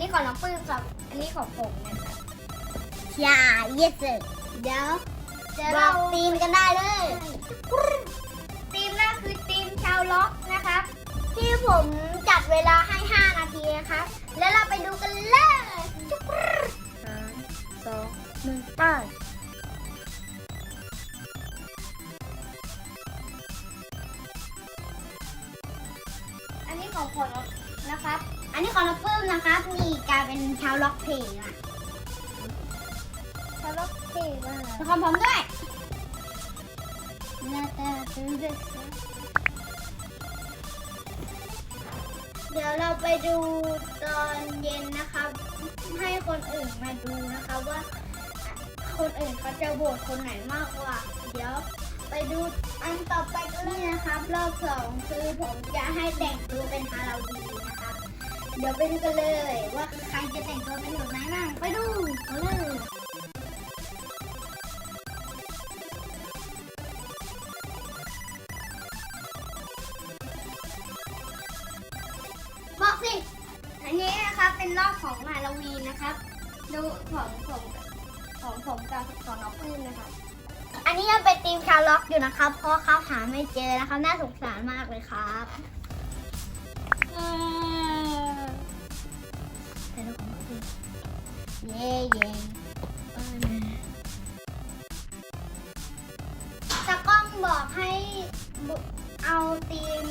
นี้ของน้องปื้มครับ อันนี้ของผมนะครับอย่าเย็ดเลยเดี๋ยวเดี๋ยวบอเรากตีมกันได้เลยทีมแรกคือทีมชาวล็อกนะครับ ที่ผมจัดเวลาให้ 5 นาทีนะครับ แล้วเราไปดูกันเลยสามสองหนึ่งไปอันนี้ของผม นะครับ อันนี้ของน้องปื้มนะครับนี่กลายเป็นชาวล็อกเพลงอะชาวล็อกเท่มากแล้วของผมด้วยหน้าตาเป็นแบบเดี๋ยวเราไปดูตอนเย็นนะครับ ให้คนอื่นมาดูนะคะว่า คนอื่นเขาจะโหวตคนไหนมากกว่า เดี๋ยวไปดูอันต่อไปก็นี่นะครับ รอบสองคือผมจะให้แต่งตัวเป็นฮาโลวีนนะครับ เดี๋ยวไปดูกันเลยว่าใครจะแต่งตัวเป็นแบบไหนบ้างไปดูกันเลยบอกสิ อันนี้นะครับเป็นรอบของฮาโลวีนนะครับ ดูของผมของผมกับของน้องปื้มนะครับ อันนี้ยังเป็นทีมชาวล็อกอยู่นะครับ เพราะเขาหาไม่เจอนะครับ น่าสงสารมากเลยครับ แต่เราของพี่เย่เย่ตากล้องบอกให้เอาทีม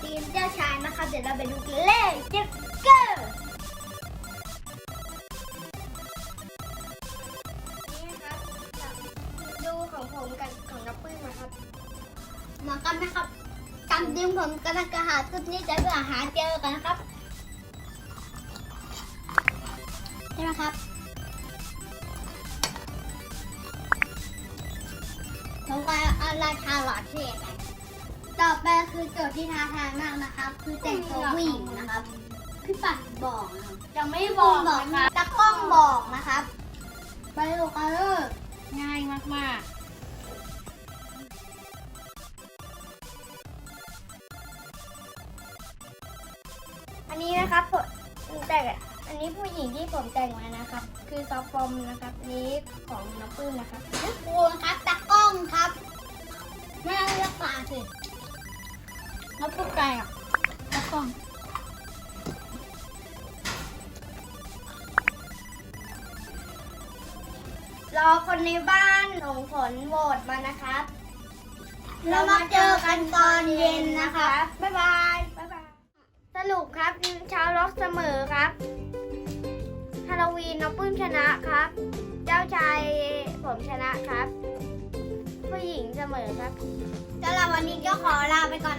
ทีมเจ้าชายนะครับเดี๋ยวเราไปดูกันเลยเจ็กเกอร์นี่ครับดูของผมกับของน้องปื้มนะครับมากันไหมครับจำทีมผมกำลังจะหาชุดนี้จะเพื่อหาเจอกันนะครับ ใช่ไหมครับผมก็เอาราชาหลอดเทศกันต่อไปคือโจทย์ที่ท้าทายมากนะครับ คือแต่งตัวผู้หญิงนะครับพี่ปัดบอกนะครับยังไม่พี่บบออกกนะนะครับตะกล้องบอกนะครับไปดูกันเลยง่ายมากๆอันนี้นะครับผมแต่ อันนี้ผู้หญิงที่ผมแต่งมานะครับ คือซอฟฟอมนะครับอันนี้ของน้องปื้มนะครับครูครับตะกล้องครับไม่ต้องเลือกปลาสิแล้วพูดไกลอะตะกล้องรอคนในบ้านส่งผลโหวตมานะครับ เรามาเจอกันตอนเย็นนะคะ บ๊ายบาย บ๊ายบาย สรุปครับชาวล็อกเสมอครับฮาโล วีนน้องปื้มชนะครับ เจ้าชายผมชนะครับ ผู้หญิงเสมอครับ สำหรับวันนี้ก็ขอลาไปก่อน